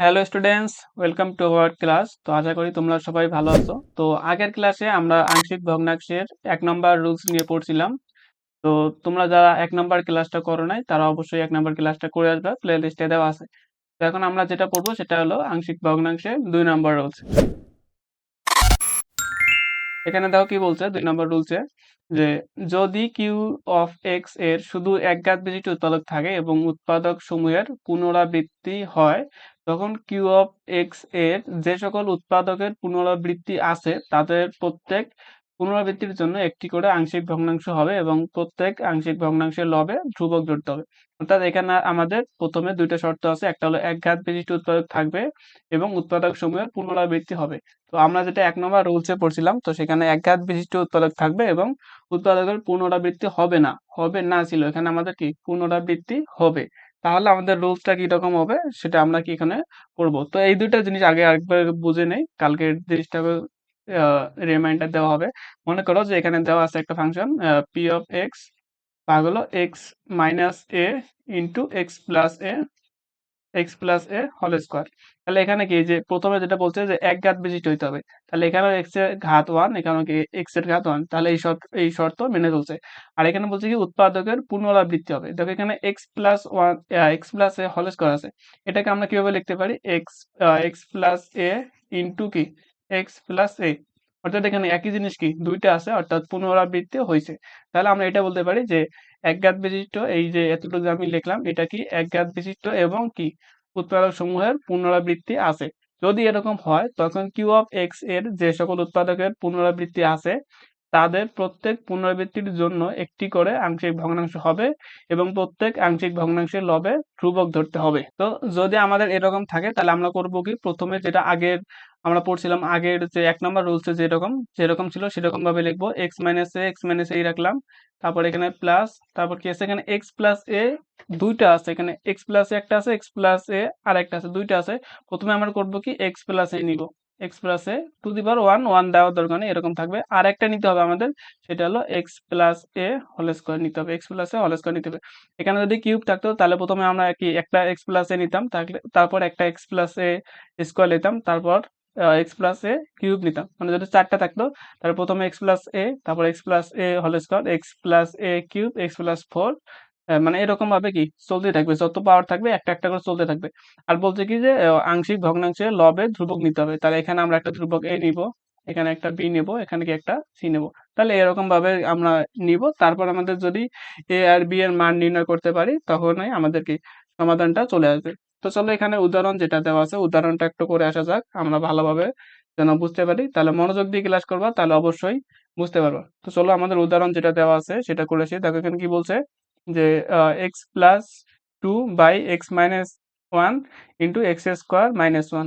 Hello students welcome to our class তো আশা করি তোমরা সবাই ভালো আছো। তো আগের ক্লাসে আমরা আংশিক ভগ্নাংশের এক নম্বর রুলস নিয়ে পড়ছিলাম। তো তোমরা যারা এক নম্বর ক্লাসটা করো নাই, তারা অবশ্যই এক নম্বর ক্লাসটা করে আসবে প্লে লিস্টে দেওয়া আছে। তো এখন আমরা যেটা পড়ব, সেটা হলো আংশিক ভগ্নাংশের দুই নম্বর রুলস এখানে দেখো কি বলছে দুই নম্বর রুলসে যে যদি কিউ অফ এক্সের শুধু একঘাত বিশিষ্ট উৎপাদক থাকে এবং উৎপাদক সমূহের পুনরাবৃত্তি হয় তখন কিউ অফ এক্সের যে সকল উৎপাদকের পুনরাবৃত্তি আছে, তাদের প্রত্যেক পুনরাবৃত্তির জন্য একটি করে আংশিক ভগ্নাংশ হবে এবং প্রত্যেক আংশিক ভগ্নাংশের লবে ধ্রুবক জড়তে হবে। অর্থাৎ এখানে আমাদের প্রথমে দুইটা শর্ত আছে, একটা হলো একঘাত বিশিষ্ট উৎপাদক থাকবে এবং উৎপাদক সমূহের পুনরাবৃত্তি হবে। তো আমরা যেটা এক নম্বর রুলসে পড়ছিলাম, তো সেখানে একঘাত বিশিষ্ট উৎপাদক থাকবে এবং উৎপাদকের পুনরাবৃত্তি হবে না হবে না ছিল। এখানে আমাদের কি? পুনরাবৃত্তি হবে। তাহলে আমাদের রুলসটা কি রকম হবে সেটা আমরা কি এখানে করব? তো এই দুইটা জিনিস আগে আরেকবার বুঝে নেই। কালকে জিনিসটাকে রিমাইন্ডার দেওয়া হবে। মনে করো যে এখানে দেওয়া আছে একটা ফাংশন পি অফ এক্স ভাগ হলো x minus a into x plus a x plus a whole square তাহলে এখানে কি, যে প্রথমে যেটা বলছে যে এক ঘাত বিশিষ্ট হইতে হবে, তাহলে এখানে এক্সের ঘাত ওয়ান এখানে কি এক্সের ঘাত ওয়ান তাহলে এই শর্ত এই শর্ত মেনে চলছে। আর এখানে বলছে কি, উৎপাদকের পুনরাবৃত্তি হবে। দেখো এখানে x plus one x plus a whole square আছে। এটাকে আমরা কীভাবে লিখতে পারি? X x plus a into কি? এক্স প্লাস এ অর্থাৎ এখানে একই জিনিস কি? দুইটা আছে, অর্থাৎ পুনরাবৃত্তি হয়েছে তাহলে আমরা এটা বলতে পারি যে একঘাত বিশিষ্ট, এই যে এতটুকু আমি লিখলাম, এটা কি একঘাত বিশিষ্ট এবং কি উৎপাদক সমূহের পুনরাবৃত্তি আছে? যদি এরকম হয়, তখন কিউ অফ এক্সের যে সকল উৎপাদকের পুনরাবৃত্তি আছে, তাদের প্রত্যেক পুনরাবৃত্তির জন্য একটি করে আংশিক ভগ্নাংশ হবে এবং প্রত্যেক আংশিক ভগ্নাংশের লবে ধ্রুবক ধরতে হবে। তো যদি আমাদের এরকম থাকে, তাহলে আমরা করব কি? প্রথমে যেটা আগের আমরা পড়ছিলাম আগের যে এক নম্বর রুলসে যেরকম যেরকম ছিল সেরকম ভাবে লিখব। X minus a x minus এই রাখলাম। তারপর এখানে প্লাস তারপর কি আছে এখানে? এক্স প্লাস এ দুইটা আছে। এখানে এক্স প্লাস এ একটা আছে এক্স প্লাস এ আর একটা আছে, দুইটা আছে। প্রথমে আমরা করব কি? এক্স প্লাস এ নিব। X plus a to the power one one দেওয়ার দরকার নেই, এরকম থাকবে। আর একটা নিতে হবে আমাদের, সেটা হলো x plus a whole square নিতে হবে। X plus a whole square নিতে হবে। এখানে যদি কিউব থাকতো, তাহলে প্রথমে আমরা কি? একটা এক্স প্লাস এ নিতাম তারপর একটা এক্স প্লাস এ স্কোয়ার নিতাম। তারপর এক্স প্লাস এ কিউব নিতাম। মানে যদি চারটা থাকতো, তাহলে প্রথমে এক্স প্লাস এ তারপর x plus a whole square x plus a cube x plus four মানে এরকম ভাবে কি চলতে থাকবে। যত পাওয়ার থাকবে, একটা একটা করে চলতে থাকবে। আর বলছে কি যে আংশিক ভগ্নাংশে লবে ধ্রুবক নিতে হবে। তাহলে এখানে আমরা একটা ধ্রুবক এ নিব, এখানে একটা বি নেব, এখানে কি একটা সি নেব। তাহলে এরকম ভাবে আমরা নিব। তারপর আমাদের যদি এ আর বি এর মান নির্ণয় করতে পারি, তখনই আমাদের কি সমাধানটা চলে আসবে। তো চলো এখানে উদাহরণ যেটা দেওয়া আছে, উদাহরণটা একটু করে আসা যাক, আমরা ভালোভাবে যেন বুঝতে পারি। তাহলে মনোযোগ দিয়ে ক্লাস করবা, তাহলে অবশ্যই বুঝতে পারবা। তো চলো আমাদের উদাহরণ যেটা দেওয়া আছে, সেটা করে আসি। দেখো এখানে কি বলছে যে x plus two by x minus one into x square minus one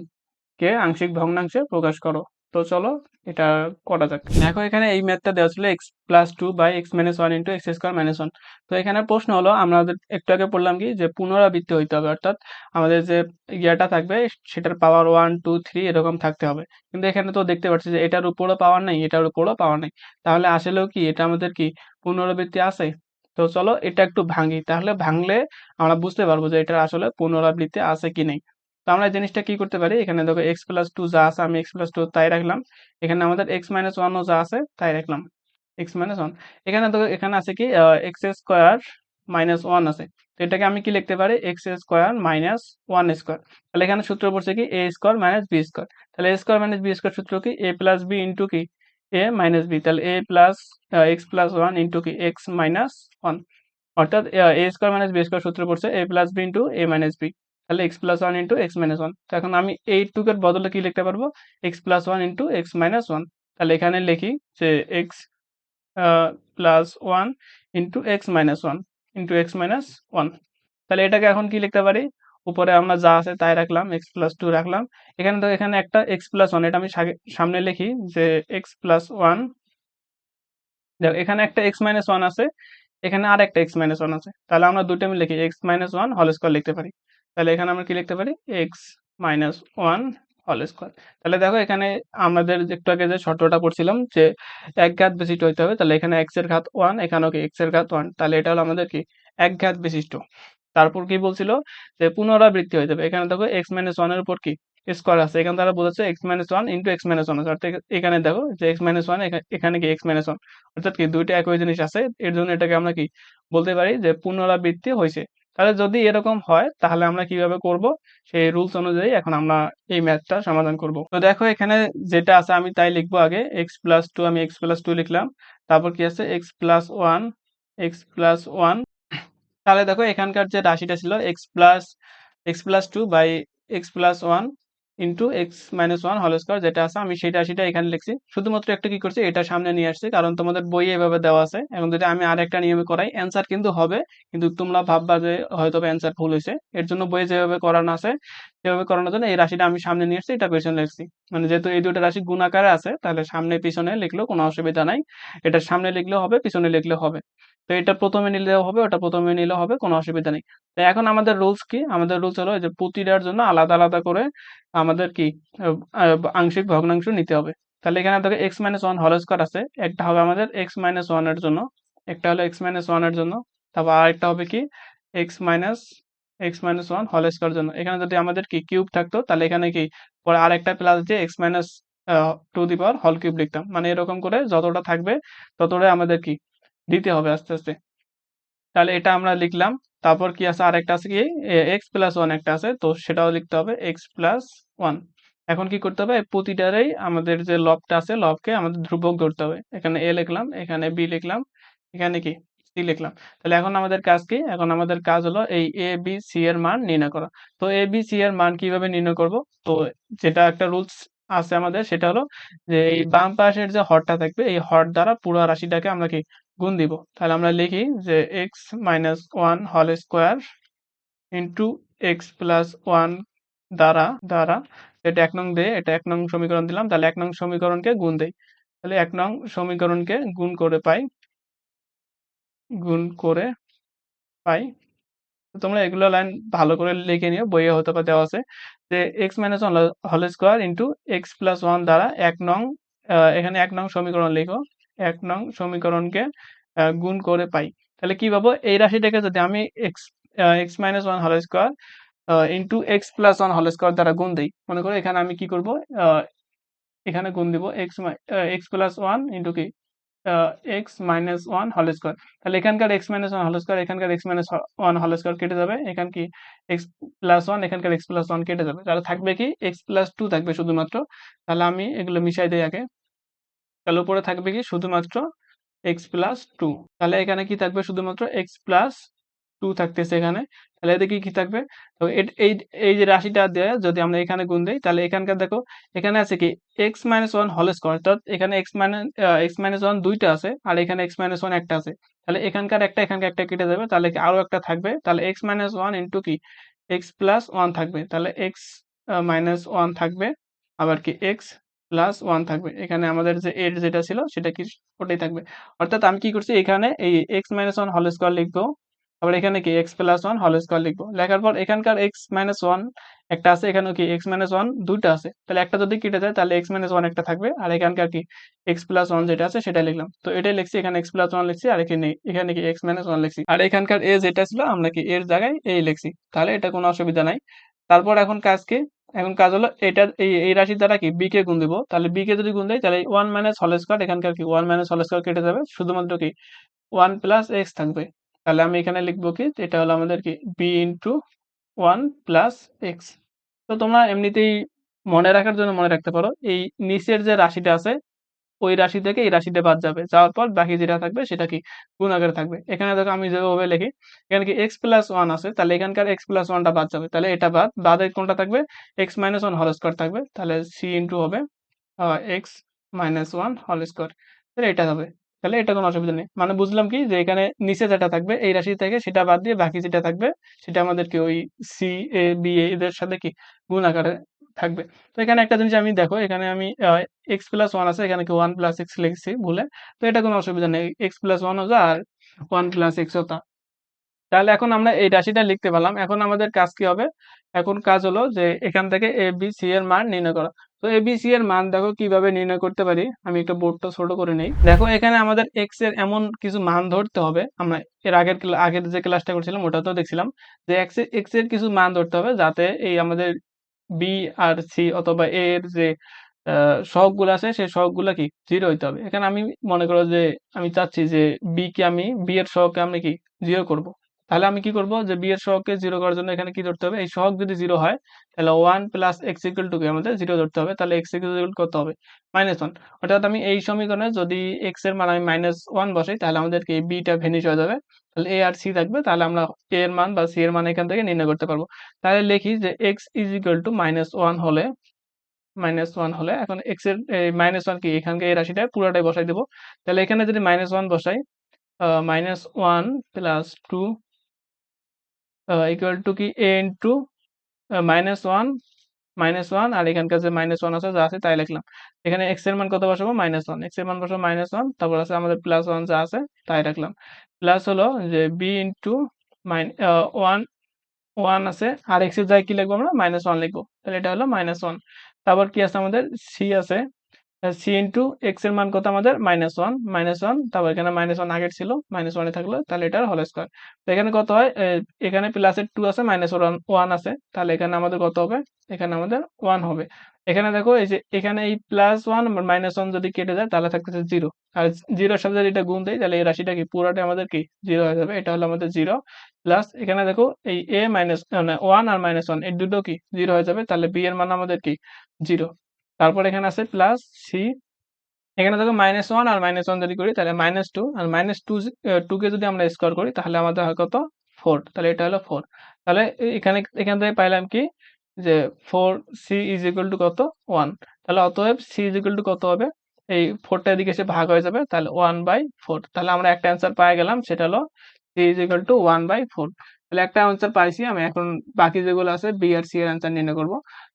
কে আংশিক ভগ্নাংশে প্রকাশ করো। তো চলো এটা করা যাক। দেখো এখানে এই ম্যাথটা দেওয়া ছিল x plus two by x minus one into x square minus one তো এখানে প্রশ্ন হলো আমাদের একটু আগে পড়লাম কি, যে পুনরাবৃত্তি হইতে হবে, অর্থাৎ আমাদের যে ইয়েটা থাকবে, সেটার পাওয়ার ওয়ান টু থ্রি এরকম থাকতে হবে। কিন্তু এখানে তো দেখতে পাচ্ছি যে এটার উপরও পাওয়ার নেই, এটার উপরও পাওয়ার নেই। তাহলে আসলেও কি, এটা আমাদের কি পুনরাবৃত্তি আছে? তো চলো এটা একটু ভাঙি, তাহলে ভাঙলে আমরা বুঝতে পারব যে এটার আসলে পুনরাবৃত্তি আছে কি নেই। তো আমরা জিনিসটা কি করতে পারি? এখানে দেখো এক্স প্লাস টু যা আছে আমি এক্স প্লাস টু তাই রাখলাম। এখানে আমাদের এক্স মাইনাস ওয়ানও যা আছে তাই রাখলাম। এক্স মাইনাস ওয়ান এখানে দেখো, এখানে আছে কি? এক্স স্কোয়ার মাইনাস ওয়ান আছে। তো এটাকে আমি কি লিখতে পারি? X square minus one square তাহলে এখানে সূত্র পড়ছে কি? A square minus b square তাহলে a square minus b square সূত্র কি? এ প্লাস বি ইন্টু কি? এ মাইনাস বি তাহলে a plus x plus one into কি? এক্স মাইনাস ওয়ান অর্থাৎ a square minus b square সূত্র পড়ছে a plus b into a minus b তাহলে x plus one into x minus one তো এখন আমি এই টুকের বদলে কি লিখতে পারব? X plus one into x minus one তাহলে এখানে লিখি যে x plus one into x minus one into x minus one তাহলে এটাকে এখন কি লিখতে পারি? উপরে আমরা যা আছে তাই রাখলাম এক্স প্লাস টু রাখলাম। এখানে তো এখানে একটা এক্স প্লাস ওয়ান এটা আমি সামনে লিখি যে এক্স প্লাস ওয়ান দেখো, এখানে একটা এক্স মাইনাস ওয়ান আছে, এখানে আর একটা এক্স মাইনাস ওয়ান আছে। তাহলে আমরা দুটো আমি লিখি x minus one whole square লিখতে পারি। তাহলে এখানে আমরা কি লিখতে পারি? X minus one whole square তাহলে দেখো এখানে আমাদের একটু আগে যে শর্তটা পড়ছিলাম যে এক ঘাত বিশিষ্ট হইতে হবে, তাহলে এখানে এক্সের ঘাত ওয়ান এখানেও কি এক্সের ঘাত ওয়ান তাহলে এটা হলো আমাদের কি? এক ঘাত বিশিষ্ট তারপর কি বলছিল? যে পুনরাবৃত্তি হয়ে যাবে। এখানে দেখো এক্স মাইনাস ওয়ানের উপর কি? স্কোয়ার আছে। এখানে তারা বোঝাচ্ছে x minus one into x minus one অর্থাৎ এখানে দেখো যে এক্স মাইনাস ওয়ান এখানে কি এক্স মাইনাস ওয়ান অর্থাৎ কি দুইটা একই জিনিস আছে। এর জন্য এটাকে আমরা কি বলতে পারি? যে পুনরাবৃত্তি হয়েছে। তাহলে যদি এরকম হয়, তাহলে আমরা কীভাবে করব? সেই রুলস অনুযায়ী এখন আমরা এই ম্যাথটা সমাধান করব। তো দেখো এখানে যেটা আছে আমি তাই লিখব আগে। এক্স প্লাস টু আমি এক্স প্লাস টু লিখলাম। তারপর কি আছে? X plus one x plus one তাহলে দেখো এখানকার যে রাশিটা ছিল x plus x plus two by x plus one into x minus one whole square যেটা আছে, আমি সেটা সেটা এখানে লিখছি। শুধুমাত্র একটা কি করছি, এটা সামনে নিয়ে আসছি, কারণ তোমাদের বই এভাবে দেওয়া আছে। এখন যদি আমি আর একটা নিয়মে করাই অ্যান্সার কিন্তু হবে, কিন্তু তোমরা ভাববা যে হয়তো অ্যান্সার ভুল হয়েছে। এর জন্য বইয়ে যেভাবে করানো আছে সেভাবে করানোর জন্য এই রাশিটা আমি সামনে নিয়ে আসছি এটা পেছনে লিখছি। মানে যেহেতু এই দুটো রাশি গুণ আকারে আছে, তাহলে সামনে পিছনে লিখলেও কোনো অসুবিধা নাই। এটা সামনে লিখলেও হবে, পিছনে লিখলেও হবে। তো এটা প্রথমে নিলেও হবে, ওটা প্রথমে নিলেও হবে, কোনো অসুবিধা নেই। তো এখন আমাদের রুলস কি? আমাদের রুলস হলো যে প্রতিটার জন্য আলাদা আলাদা করে আমাদের কি? আংশিক, ভগ্নাংশ নিতে হবে। তাহলে এখানে দেখো x minus one whole square আছে, একটা হবে আমাদের এক্স মাইনাস ওয়ানের জন্য, একটা হলো এক্স মাইনাস ওয়ানের জন্য, তারপর আরেকটা হবে কি? X minus x minus one whole square জন্য। এখানে যদি আমাদের কি কিউব থাকতো, তাহলে এখানে কি, পরে আরেকটা প্লাস দিয়ে x minus to the power whole cube লিখতাম। মানে এরকম করে যতটা থাকবে, ততটাই আমাদের কি, দিতে হবে আস্তে আস্তে। তাহলে এটা আমরা লিখলাম। তারপর কি আছে? আরেকটা আছে কি? এক্স প্লাস ওয়ান একটা আছে, তো সেটাও লিখতে হবে এক্স প্লাস ওয়ান এখন কি করতে হবে? প্রতিটারেই আমাদের যে লবটা আছে লবকে আমাদের ধ্রুবক ধরতে হবে। এখানে এ লিখলাম, এখানে বি লিখলাম। এখানে কি? সি লিখলাম। তাহলে এখন আমাদের কাজ কি? এখন আমাদের কাজ হলো এই এ বি সি এর মান নির্ণয় করা। তো এ বি সি এর মান কীভাবে নির্ণয় করব? তো যেটা একটা রুলস আছে আমাদের, সেটা হলো যে এই বাম পাশের যে হরটা থাকবে, এই হর দ্বারা পুরো রাশিটাকে আমরা কি গুণ দিব? তাহলে আমরা লিখি যে x minus one whole square into x plus one দ্বারা দ্বারা, এটা এক নং দেয়, এটা এক নং সমীকরণ দিলাম, তাহলে এক নং সমীকরণকে গুণ দেই। তাহলে এক নং সমীকরণকে গুণ করে পাই গুণ করে পাই। তোমরা এগুলো লাইন ভালো করে লিখে নিও, বইয়ে হতে পারে দেওয়া আছে। যে x minus one whole square into x plus one দ্বারা এক নং এখানে এক নং সমীকরণ লিখো। এক নং সমীকরণকে গুণ করে পাই। তাহলে কি পাবো? এই রাশিটাকে যদি আমি x x minus one whole square into x plus one whole square দ্বারা গুণ দিই, মনে করো এখানে আমি কি করব? এখানে গুণ দিব x x plus one into কি? X minus one whole square তাহলে এখানকার x minus one whole square এখানকার x minus one whole square কেটে যাবে, এখান কি এক্স প্লাস ওয়ান এখানকার এক্স প্লাস ওয়ান কেটে যাবে। তাহলে থাকবে কি এক্স প্লাস টু থাকবে শুধুমাত্র। তাহলে আমি এগুলো মিশাই দিই আগে। তাহলে উপরে থাকবে কি শুধুমাত্র এক্স প্লাস টু তাহলে এখানে কি থাকবে শুধুমাত্র এক্স প্লাস টু থাকতেছে এখানে। তাহলে এদিকে কি থাকবে? তো এই এই যে রাশিটা দিয়ে, যদি আমরা এখানে গুণ দিই, তাহলে এখানকার দেখো, এখানে আছে কি x minus one whole square অর্থাৎ এখানে x minus x minus one দুইটা আছে, আর এখানে এক্স মাইনাস ওয়ান একটা আছে। তাহলে এখানকার একটা এখানকার একটা কেটে যাবে, তাহলে আরও একটা থাকবে? তাহলে এক্স মাইনাস ওয়ান ইন্টু কি? এক্স প্লাস ওয়ান থাকবে। তাহলে এক্স মাইনাস ওয়ান থাকবে, আবার কি এক্স প্লাস ওয়ান থাকবে। এখানে আমাদের যে এর যেটা ছিল, সেটা কি, ওটাই থাকবে। অর্থাৎ আমি কি করছি, এখানে এই x minus one whole square লিখব আবার এখানে কি x plus one whole square লিখব। লেখার পর এখানকার এক্স মাইনাস ওয়ান একটা আছে এখানে কি এক্স মাইনাস ওয়ান দুইটা আছে। তাহলে একটা যদি কেটে যায়, তাহলে এক্স মাইনাস ওয়ান একটা থাকবে। আর এখানকার কি এক্স প্লাস ওয়ান যেটা আছে সেটা লিখলাম। তো এটাই লিখছি, এখানে এক্স প্লাস ওয়ান লিখছি, আর এখানে এখানে কি এক্স মাইনাস ওয়ান লিখছি। আর এখানকার এ যেটা ছিল, আমরা কি এর জায়গায় এই লিখছি। তাহলে এটা কোনো অসুবিধা নাই। তারপর এখন কাজ কি? এখন কাজ হলো এটা, এই এই রাশির দ্বারা কি বি কে গুণ দিব। তাহলে বি কে যদি গুণ দেয়, তাহলে ওয়ান মাইনাস হল স্কোয়ার এখানকার কি ওয়ান মাইনাস হল স্কোয়ার কেটে যাবে। শুধুমাত্র কি ওয়ান প্লাস এক্স থাকবে। তাহলে আমি এখানে লিখব কি? এটা হলো আমাদের কি b into one plus x তো তোমরা এমনিতেই মনে রাখার জন্য মনে রাখতে পারো, এই নিচের যে রাশিটা আছে, ওই রাশি থেকে এই রাশিটা বাদ যাবে। যাওয়ার পর বাকি যেটা থাকবে সেটা কি? গুণ আকারে থাকবে। এখানে দেখো আমি যেভাবে লিখি, এখানে কি এক্স প্লাস ওয়ান আছে, তাহলে এখানকার এক্স প্লাস ওয়ানটা বাদ যাবে। তাহলে এটা বাদ বাদে কোনটা থাকবে? X minus one whole square থাকবে। তাহলে সি ইন্টু হবে x minus one whole square তাহলে এটা হবে। তাহলে এটা কোনো অসুবিধা নেই। মানে বুঝলাম কি যে এখানে নিচে যেটা থাকবে, এই রাশি থেকে সেটা বাদ দিয়ে বাকি যেটা থাকবে, সেটা আমাদের কি ওই সি এ বি এদের সাথে কি গুণ আকারে থাকবে। তো এখানে একটা জিনিস আমি দেখো, এখানে আমি এক্স প্লাস ওয়ান আছে, এখানে কি ওয়ান প্লাস এক্স লিখছি ভুলে, তো এটা কোনো অসুবিধা নেই। এক্স প্লাস ওয়ান হতো আর ওয়ান প্লাস এক্স হতো তাহলে এখন আমরা এই রাশিটা লিখতে পারলাম। এখন আমাদের কাজ কি হবে? এখন কাজ হলো যে এখান থেকে এ বি সি এর মান নির্ণয় করা। তো এবিসি এর মান দেখো কীভাবে নির্ণয় করতে পারি? আমি একটা বোর্ডটা ছোট করে নেই। দেখো, এখানে আমাদের এক্সের এমন কিছু মান ধরতে হবে। আমরা এর আগের আগের যে ক্লাসটা করছিলাম ওটা তো দেখছিলাম যে এক্সের এক্সের কিছু মান ধরতে হবে যাতে এই আমাদের বি আর সি অথবা এ এর যে সহগগুলো আছে, সেই সহগগুলো কি জিরো হইতে হবে। এখানে আমি মনে করো যে, আমি চাচ্ছি যে বি কে আমি বি এর সহগকে আমি কি জিরো করব? তাহলে আমি কি করব? যে বি এর সহগকে জিরো করার জন্য এখানে কি ধরতে হবে? এই সহগ যদি জিরো হয়, তাহলে one plus x equal to কে আমাদের জিরো ধরতে হবে। তাহলে এক্স ইকুয়াল কত হবে? মাইনাস ওয়ান অর্থাৎ আমি এই সমীকরণে যদি এক্সের মান আমি মাইনাস ওয়ান বসাই, তাহলে আমাদেরকে এই বিটা ভেনিশ হয়ে যাবে। তাহলে এ আর সি থাকবে, তাহলে আমরা এ এর মান বা সি এর মান এখান থেকে নির্ণয় করতে পারব। তাহলে লিখি যে x is equal to minus one হলে মাইনাস ওয়ান হলে, এখন এক্সের মাইনাস ওয়ান কি? এখানকে এই রাশিটা পুরোটাই বসাই দেবো। তাহলে এখানে যদি মাইনাস ওয়ান বসাই minus one plus two equal to কি? A into minus one minus one আর এখানকার যে মাইনাস ওয়ান আছে, যা আছে তাই লিখলাম। এখানে এক্সের মান কত বসাবো? মাইনাস ওয়ান এক্সের মান বসাবো মাইনাস ওয়ান তারপর আছে আমাদের প্লাস ওয়ান যা আছে, তাই রাখলাম প্লাস হলো যে b into minus one one আছে, আর এক্সের জায়গায় কি লিখব আমরা? মাইনাস ওয়ান লিখব। তাহলে এটা হলো মাইনাস ওয়ান তারপর কি আছে আমাদের? সি আছে। সি ইন্টু এক্সের মান কত আমাদের? মাইনাস ওয়ান মাইনাস ওয়ান তারপর এখানে মাইনাস ওয়ান আগের ছিল মাইনাস ওয়ানে থাকল, তাহলে এটার হোল স্কোয়ার তো এখানে কত হয়? এখানে প্লাসের টু আছে মাইনাস ওয়ান ওয়ান আছে, তাহলে এখানে আমাদের কত হবে? এখানে আমাদের ওয়ান হবে। এখানে দেখো, এই যে এখানে এই প্লাস ওয়ান মাইনাস ওয়ান যদি কেটে যায়, তাহলে থাকতেছে জিরো আর জিরোর সাথে যদি এটা গুণ দেয় তাহলে এই রাশিটা কি? পুরোটা আমাদের কি? জিরো হয়ে যাবে। এটা হলো আমাদের জিরো প্লাস এখানে দেখো, এই এ মাইনাস ওয়ান আর মাইনাস ওয়ান এই দুটো কি? জিরো হয়ে যাবে, তাহলে বি এর মান আমাদের কি? জিরো তারপর এখানে আছে প্লাস সি এখানে দেখো মাইনাস ওয়ান আর মাইনাস ওয়ান যদি করি, তাহলে মাইনাস টু আর মাইনাস টু কে যদি আমরা স্কোয়ার করি, তাহলে আমাদের হয় কত? ফোর তাহলে এটা হলো ফোর তাহলে এখানে, এখান থেকে পাইলাম কি? যে four c is equal to কত? ওয়ান তাহলে অতএব সি ইজ ইকুয়াল টু কত হবে? এই ফোরটা এদিকে এসে ভাগ হয়ে যাবে, তাহলে ওয়ান বাই ফোর তাহলে আমরা একটা অ্যান্সার পাই গেলাম, সেটা হলো c is equal to one by four তাহলে একটা অ্যান্সার পাইছি, আমি এখন বাকি যেগুলো আছে বি আর সি এর অ্যান্সার নির্ণয় করব।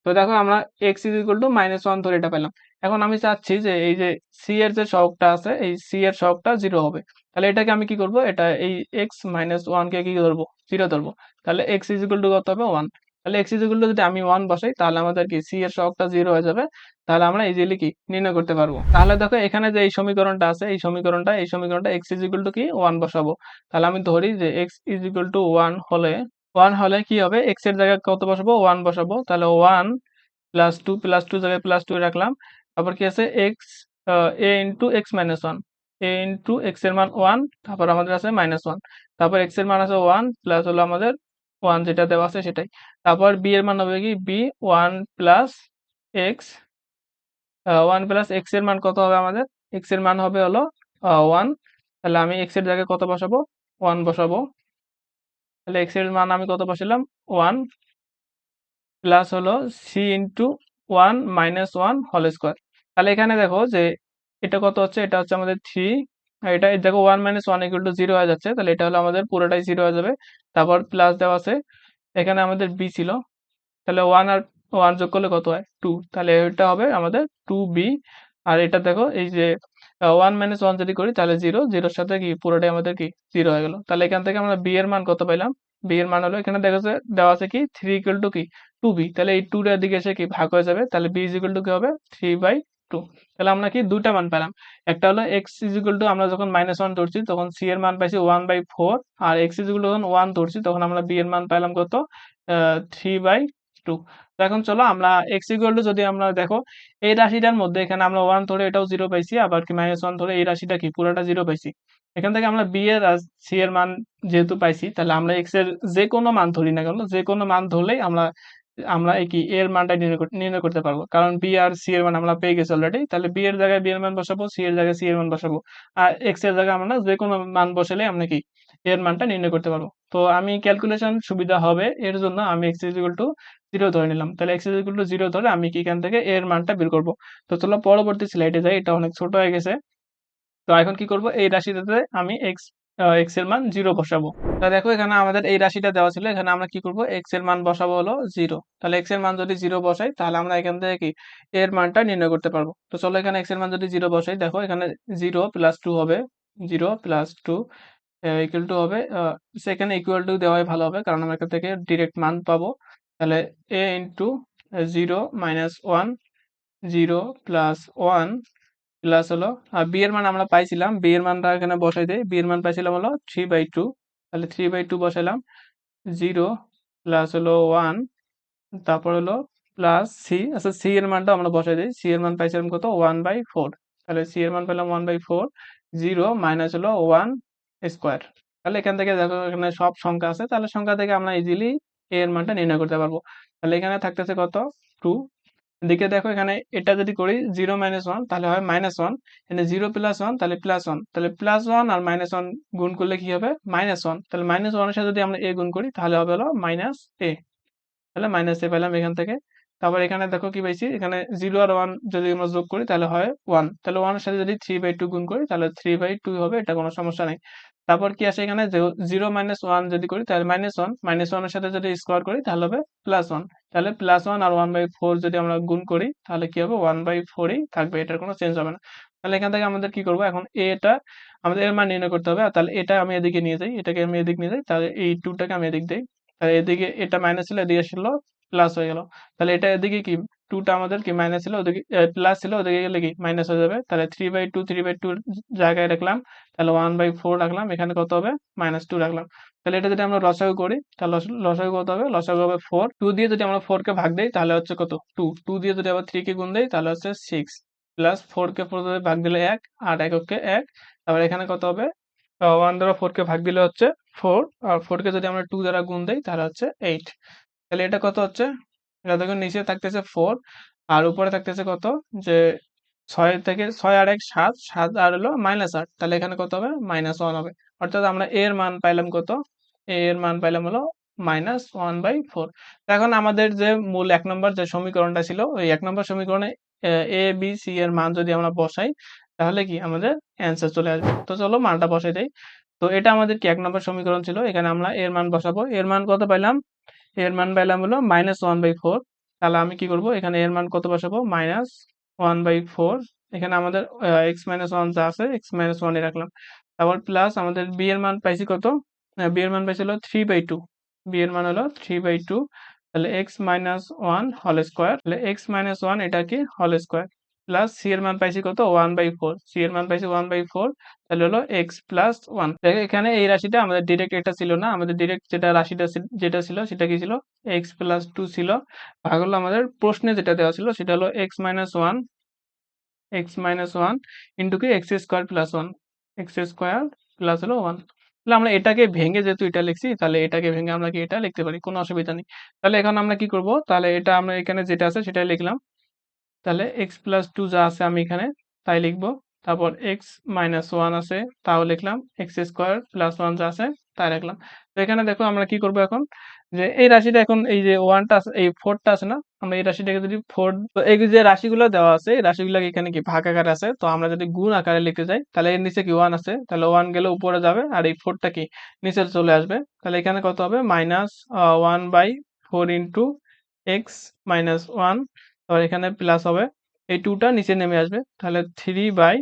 তো দেখো আমরা x is equal to minus one ধরে এটা পেলাম। এখন আমি চাচ্ছি যে এই যে সি এর যে সহগটা আছে, এই সি এর সহগটা জিরো হবে। তাহলে এটাকে আমি কি করব? এটা এই এক্স মাইনাস ওয়ান কে কি ধরবো? জিরো ধরবো। তাহলে এক্স ইজ ইকুয়াল টু কত হবে? ওয়ান তাহলে এক্স ইজ ইকুয়াল টু যদি আমি ওয়ান বসাই, তাহলে আমাদের কি সি এর সহগটা জিরো হয়ে যাবে? তাহলে আমরা ইজিলি কি নির্ণয় করতে পারব। তাহলে দেখো এখানে যে এই সমীকরণটা আছে, এই সমীকরণটা এই সমীকরণটা এক্স ইজ ইকুয়াল টু কি? ওয়ান বসাবো। তাহলে আমি ধরি যে x is equal to one হলে ওয়ান হলে কি হবে? এক্সের জায়গায় কত বসাবো? ওয়ান বসাবো। তাহলে one plus two plus two জায়গায় প্লাস টু রাখলাম। তারপর কি আছে? X a into x minus one a into এক্সের মান ওয়ান তারপর আমাদের আছে মাইনাস ওয়ান তারপর এক্সের মান আছে ওয়ান প্লাস হলো আমাদের ওয়ান যেটা দেওয়া আছে সেটাই। তারপর বি এর মান হবে কি? B one plus x one plus এক্সের মান কত হবে আমাদের? এক্সের মান হবে হলো ওয়ান তাহলে আমি এক্সের জায়গায় কত বসাবো? ওয়ান বসাবো। তাহলে এক্সের মান আমি কত বসালাম ওয়ান প্লাস হলো c into one minus one whole square তাহলে এখানে দেখো যে এটা কত হচ্ছে? এটা হচ্ছে আমাদের থ্রি এটা দেখো one minus one equal to zero হয়ে যাচ্ছে, তাহলে এটা হলো আমাদের পুরোটাই জিরো হয়ে যাবে। তারপর প্লাস দেওয়া আছে, এখানে আমাদের বি ছিল। তাহলে ওয়ান আর ওয়ান যোগ করলে কত হয়? টু তাহলে এটা হবে আমাদের টু বি আর এটা দেখো, এই যে ওয়ান মাইনাস ওয়ান যদি করি, তাহলে জিরো জিরোর সাথে কি পুরোটাই আমাদের কি জিরো হয়ে গেল? তাহলে এখান থেকে আমরা বি এর মান কত পাইলাম? বি এর মান হলো, এখানে দেখা যাচ্ছে, দেওয়া আছে কি থ্রি ইকুয়াল টু কি টু বি তাহলে এই টু এর দিকে এসে কি ভাগ হয়ে যাবে? তাহলে বি ইকুয়াল টু কি হবে? থ্রি বাই টু তাহলে আমরা কি দুটা মান পেলাম একটা হলো এক্স ইজ ইকুয়াল টু আমরা যখন মাইনাস ওয়ান ধরছি, তখন সি এর মান পাইছি ওয়ান বাই ফোর আর এক্স ইজ ইকুয়াল যখন ওয়ান ধরছি, তখন আমরা বি এর মান পেলাম কত? থ্রি বাই টু তো এখন চলো আমরা এক্স ইকুয়াল টু যদি আমরা দেখো, এই রাশিটার মধ্যে এখানে আমরা ওয়ান ধরে এটাও জিরো পাইছি, আবার কি মাইনাস ওয়ান ধরে এই রাশিটা কি পুরোটা জিরো পাইছি। এখান থেকে আমরা বি এর সি এর মান যেহেতু পাইছি, তাহলে আমরা এক্সের যে কোনো মান ধরি না কেন, যে কোনো মান ধরলেই আমরা আমরা কি, এর মানটা নির্ণয় করতে পারব। কারণ বি আর সি এর মান আমরা পেয়ে গেছি অলরেডি তাহলে বি এর জায়গায় বি এর মান বসাবো সি এর জায়গায় সি এর মান বসাবো। আর এক্সের জায়গায় আমরা যে কোনো মান বসালে আমরা কি এর মানটা নির্ণয় করতে পারব। তো আমি ক্যালকুলেশন সুবিধা হবে, এর জন্য আমি এক্স ইকুয়াল টু জিরো ধরে নিলাম। তাহলে এক্স ইকুয়াল টু জিরো ধরে আমি কি এখান থেকে এর মানটা বের করব? তো চলো পরবর্তী স্লাইডে যাই, এটা অনেক ছোট হয়ে গেছে। তো এখন কি করব? এই রাশিটাতে আমি এক্স এক্সের মান জিরো বসাবো। তা দেখো এখানে আমাদের এই রাশিটা দেওয়া ছিল, এখানে আমরা কি করব? এক্সের মান বসাবো হলো জিরো তাহলে এক্সের মান যদি জিরো বসাই, তাহলে আমরা এখান থেকে কি? এর মানটা নির্ণয় করতে পারব। তো চলো এখানে এক্সের মান যদি জিরো বসাই, দেখো এখানে জিরো প্লাস টু হবে। Zero plus two equal to হবে। সেখানে ইকুয়াল টু দেওয়াই ভালো হবে, কারণ আমরা এখান থেকে ডিরেক্ট মান পাবো। তাহলে a into zero minus one zero plus one plus হলো, আর বি এর মান আমরা পাইছিলাম বি এর মানটা এখানে বসাই দেই। বি এর মান পাইছিলাম হলো থ্রি বাই টু তাহলে থ্রি বাই টু বসাইলাম। জিরো প্লাস হলো ওয়ান তারপর হলো প্লাস সি আচ্ছা সি এর মানটা আমরা বসাই দিই। সি এর মান পাইছিলাম কত? ওয়ান বাই ফোর তাহলে সি এর মান পেলাম one by four zero minus হলো ওয়ান স্কোয়ার। তাহলে এখান থেকে দেখো এখানে সব সংখ্যা আছে, তাহলে সংখ্যা থেকে আমরা ইজিলি এ এর মানটা নির্ণয় করতে পারব। তাহলে এখানে থাকতেছে কত? টু এদিকে দেখো এখানে এটা যদি করি জিরো মাইনাস ওয়ান তাহলে হয় মাইনাস ওয়ান এখানে জিরো প্লাস ওয়ান তাহলে প্লাস ওয়ান তাহলে প্লাস ওয়ান আর মাইনাস ওয়ান গুণ করলে কি হবে? মাইনাস ওয়ান তাহলে মাইনাস ওয়ানের সাথে যদি আমরা এ গুণ করি, তাহলে হবে হলো মাইনাস এ তাহলে মাইনাস এ পেলাম এখান থেকে। তারপর এখানে দেখো কি পাইছি? এখানে জিরো আর ওয়ান যদি আমরা যোগ করি তাহলে হয় ওয়ান তাহলে ওয়ানের সাথে যদি থ্রি বাই টু গুণ করি, তাহলে থ্রি বাই টু হবে, এটা কোনো সমস্যা নেই। তারপর কি আসে এখানে? জিরো মাইনাস ওয়ান যদি করি, তাহলে মাইনাস ওয়ান মাইনাস ওয়ানের সাথে যদি স্কোয়ার করি, তাহলে হবে প্লাস ওয়ান তাহলে প্লাস ওয়ান আর ওয়ান বাই ফোর যদি আমরা গুণ করি, তাহলে কি হবে? ওয়ান বাই ফোরই থাকবে, এটার কোনো চেঞ্জ হবে না। তাহলে এখান থেকে আমাদের কি করব? এখন এটা আমাদের এর মান নির্ণয় করতে হবে। তাহলে এটা আমি এদিকে নিয়ে যাই, এটাকে আমি এদিক নিয়ে যাই, তাহলে এই টুটাকে আমি এদিক দিই। তাহলে এদিকে এটা মাইনাস ছিল এদিকে ছিল প্লাস হয়ে গেল। তাহলে এটা এদিকে কি? টুটা আমাদের কি? মাইনাস ছিল, ওদিকে প্লাস ছিল, ওদিকে গেলে কি? মাইনাস হয়ে যাবে। তাহলে three by two three by two জায়গায় রাখলাম। তাহলে ওয়ান বাই ফোর রাখলাম। এখানে কত হবে? মাইনাস টু রাখলাম। তাহলে এটা যদি আমরা লসাগু করি, তাহলে লস- লসাগু কত হবে? লসাগু হবে ফোর টু দিয়ে যদি আমরা ফোর কে ভাগ দিই, তাহলে হচ্ছে কত? টু টু দিয়ে যদি আবার থ্রি কে গুণ দেই, তাহলে হচ্ছে সিক্স প্লাস ফোর কে ফোর ভাগ দিলে এক আট এককে এক। তারপর এখানে কত হবে? ওয়ান দ্বারা ফোর কে ভাগ দিলে হচ্ছে ফোর আর ফোর কে যদি আমরা টু দ্বারা গুণ দিই, তাহলে হচ্ছে এইট তাহলে এটা কত হচ্ছে? এটা দেখুন, নিচে থাকতেছে ফোর আর উপরে থাকতেছে কত? যে ছয় থেকে, ছয় আর এক, সাত সাত আর হলো মাইনাস আট। তাহলে এখানে কত হবে? মাইনাস ওয়ান হবে। অর্থাৎ আমরা এর মান পাইলাম কত? এর মান পাইলাম হলো মাইনাস ওয়ান বাই ফোর এখন আমাদের যে মূল এক নম্বর যে সমীকরণটা ছিল, ওই এক নম্বর সমীকরণে, এ বি, সি এর মান যদি আমরা বসাই, তাহলে কি আমাদের অ্যান্সার চলে আসবে। তো চলো মানটা বসাই দেই। তো এটা আমাদের কি এক নম্বর সমীকরণ ছিল? এখানে আমরা এর মান বসাবো। এর মান কত পাইলাম? এর মান পাইলাম হলো মাইনাস ওয়ান বাই ফোর তাহলে আমি কি করব? এখানে এর মান কত বসাবো? মাইনাস ওয়ান বাই ফোর এখানে আমাদের এক্স মাইনাস ওয়ান যা আছে এক্স মাইনাস ওয়ানে রাখলাম। তারপর প্লাস আমাদের বি এর মান পাইছি কত? বি এর মান পাইছি হলো থ্রি বাই টু বি এর মান হলো থ্রি বাই টু তাহলে x minus one whole square তাহলে এক্স মাইনাস ওয়ান এটা কি? হল স্কোয়ার প্লাস সি এর মান পাইছি কত? ওয়ান বাই ফোর সি এর মান পাইছি ওয়ান বাই ফোর তাহলে হলো এক্স প্লাস ওয়ান এখানে এই রাশিটা আমাদের ডিরেক্ট এটা ছিল না? আমাদের ডিরেক্ট যেটা রাশিটা যেটা ছিল, সেটা কি ছিল? এক্স প্লাস টু ছিল। ভাগ হলো আমাদের প্রশ্নে যেটা দেওয়া ছিল, সেটা হলো x minus one x minus one into কি? X square plus one x square plus হলো ওয়ান তাহলে আমরা এটাকে ভেঙে যেহেতু এটা লিখছি, তাহলে এটাকে ভেঙে আমরা কি এটা লিখতে পারি? কোনো অসুবিধা নেই। তাহলে এখন আমরা কি করব? তাহলে এটা আমরা এখানে যেটা আছে সেটাই লিখলাম। তাহলে এক্স প্লাস টু যা আছে আমি এখানে, তাই লিখব। তারপর এক্স মাইনাস ওয়ান আছে, তাও লিখলাম। এক্স স্কোয়ার প্লাস ওয়ান যা আছে, তাই রাখলাম। তো এখানে দেখো আমরা কি করব এখন? যে এই রাশিটা এখন এই যে ওয়ানটা আছে, এই ফোরটা আছে না? আমরা এই রাশিটাকে যদি ফোর এই যে রাশিগুলো দেওয়া আছে, এই রাশিগুলো এখানে কি ভাগ আকারে আছে? তো আমরা যদি গুণ আকারে লিখতে যাই, তাহলে এর নিচে কি ওয়ান আছে? তাহলে ওয়ান গেলে উপরে যাবে, আর এই ফোরটা কি নিচে চলে আসবে। তাহলে এখানে কত হবে? Minus one by four into x minus one তারপর এখানে প্লাস হবে। এই টুটা নিচে নেমে আসবে। তাহলে three by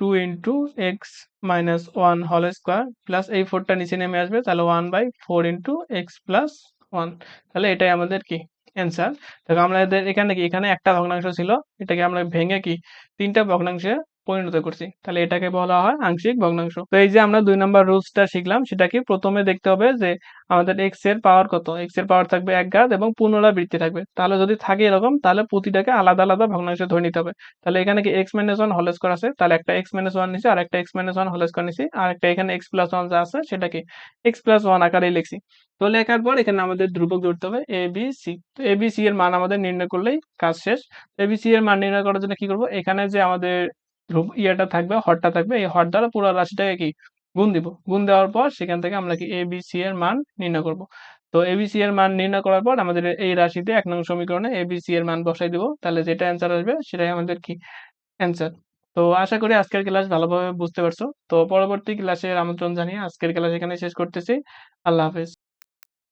two into x minus one whole square plus এই ফোরটা নিচে নেমে আসবে। তাহলে one by four into x plus one তাহলে এটাই আমাদের কি? অ্যান্সার দেখো আমাদের এখানে কি? এখানে একটা ভগ্নাংশ ছিল। এটাকে আমরা ভেঙে কি? তিনটা ভগ্নাংশে পরিণত করছি। তাহলে এটাকে বলা হয় আংশিক ভগ্নাংশ। তো এই যে আমরা দুই নম্বর রুলসটা শিখলাম সেটা কি প্রথমে দেখতে হবে যে আমাদের এক্সের পাওয়ার কত। এক্সের পাওয়ার থাকবে এক ঘাত এবং পুনরাবৃত্তি থাকবে। তাহলে যদি থাকে এরকম, তাহলে প্রতিটাকে আলাদা আলাদা ভগ্নাংশে ধরে নিতে হবে। তাহলে এখানে কি x minus one whole square আছে? তাহলে একটা এক্স মাইনাস ওয়ান নিছি আর একটা x minus one whole square নিছি আর একটা এখানে এক্স প্লাস ওয়ান যা আছে সেটা কি এক্স প্লাস ওয়ান আকারেই লিখছি। তো লেখার পর এখানে আমাদের ধ্রুবক জুড়তে হবে এ বি সি তো এ বি সি এর মান আমাদের নির্ণয় করলেই কাজ শেষ। এ বি সি এর মান নির্ণয় করার জন্য কি করব? এখানে যে আমাদের ইয়েটা থাকবে, হরটা থাকবে, এই হর দ্বারা পুরো রাশিটাকে কি? গুণ দিব। গুণ দেওয়ার পর সেখান থেকে আমরা কি এ বি সি এর মান নির্ণয় করব। তো এবিসি এর মান নির্ণয় করার পর আমাদের এই রাশিতে এক নং সমীকরণে এ এবিসি এর মান বসাই দিব। তাহলে যেটা অ্যান্সার আসবে সেটাই আমাদের কি? অ্যান্সার তো আশা করি আজকের ক্লাস ভালোভাবে বুঝতে পারছ। তো পরবর্তী ক্লাসের আমন্ত্রণ জানিয়ে আজকের ক্লাস এখানে শেষ করতেছি। আল্লাহ হাফেজ।